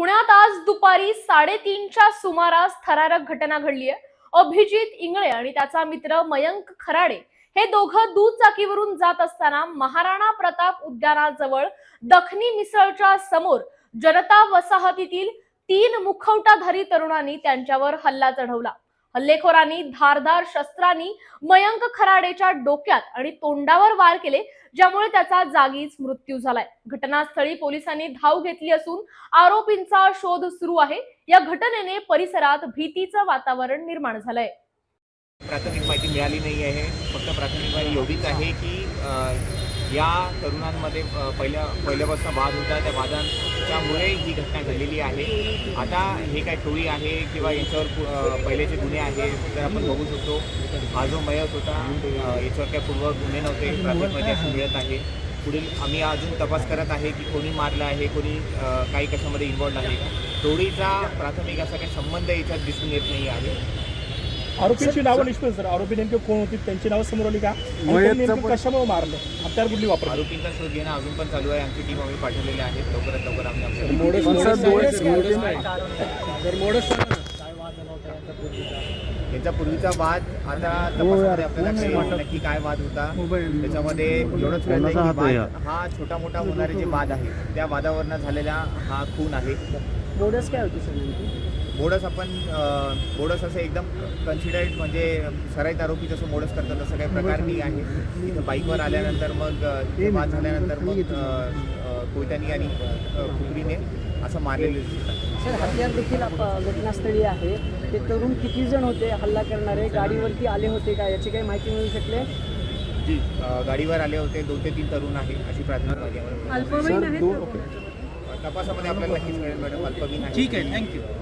पुण्यात आज दुपारी साडेतीनच्या सुमारास थरारक घटना घडली आहे. अभिजित इंगळे आणि त्याचा मित्र मयंक खराडे हे दोघं दुचाकीवरून जात असताना महाराणा प्रताप उद्यानाजवळ दखनी मिसळच्या समोर जनता वसाहतीतील तीन मुखवटाधारी तरुणांनी त्यांच्यावर हल्ला चढवला. हल्लेखोरांनी धारदार शस्त्रांनी मयंक खराडेच्या डोक्यात आणि तोंडावर वार केले ज्यामुळे त्याचा जागीच मृत्यू झालाय. घटनास्थळी पोलिसांनी धाव घेतली असून आरोपींचा शोध सुरू आहे. या घटनेने परिसरात भीतीचं वातावरण निर्माण झालंय. प्राथमिक माहिती मिळाली नाही आहे फक्त प्राथमिक माहिती एवढीच आहे की या तरुणांमध्ये पहिल्या पहिल्यापासून वाद होता. त्या वादांच्यामुळे ही घटना घडलेली आहे. आता हे काय टोळी आहे किंवा याच्यावर पु- पहिलेचे गुन्हे आहे तर आपण बघू शकतो. हा जो मयत होता याच्यावर काय पूर्व गुन्हे नव्हते. प्राथमिक असं मिळत आहे. पुढील आम्ही अजून तपास करत आहे की कोणी मारलं आहे कोणी काही कशामध्ये इन्वॉल्ड आहे. टोळीचा प्राथमिक असा काही संबंध याच्यात दिसून येत नाही आहे. आरोपींची नावं निष्पन्न सर आरोपी नेमके कोण होती त्यांची नावं समोर आली का? कशामुळे मारलं? हत्यार कुठली वापरली? आरोपींचा शोध घेणं अजून पण चालू आहे. आमची टीम आम्ही पाठवलेली आहेत लवकरात लवकर आम्ही पूर्वीचा? वाद आता तपासामध्ये आपल्याला काही नक्की काय वाद होता? त्याच्यामध्ये एवढंच कळलंय की कोणाचा हात आहे वाद हा छोटा मोठा होणारे जे वाद आहे त्या वादावरनं झालेला हा खून आहे. मोडस काय होती सर नेमकी बोडस आपण अं, बोडस असं एकदम कन्सिडर्ड म्हणजे सराईत आरोपी जसं मोडस करतात तसं काही प्रकार नाही आहे. इथं बाईकवर आल्यानंतर मग वाद झाल्यानंतर मग कोयत्यानी आणि अं, खुपरीने असं मारलेलं सर हत्यार देखील आप- घटनास्थळी आहे. ते तरुण किती जण होते हल्ला करणारे? गाडीवरती आले होते का? याची काही माहिती मिळू शकले जी गाडीवर आले होते. दोन ते तीन तरुण आहे अशी? ओके. तपासामध्ये आपल्याला नक्कीच मिळेल मॅडम. अल्पवीन ठीक आहे थँक्यू.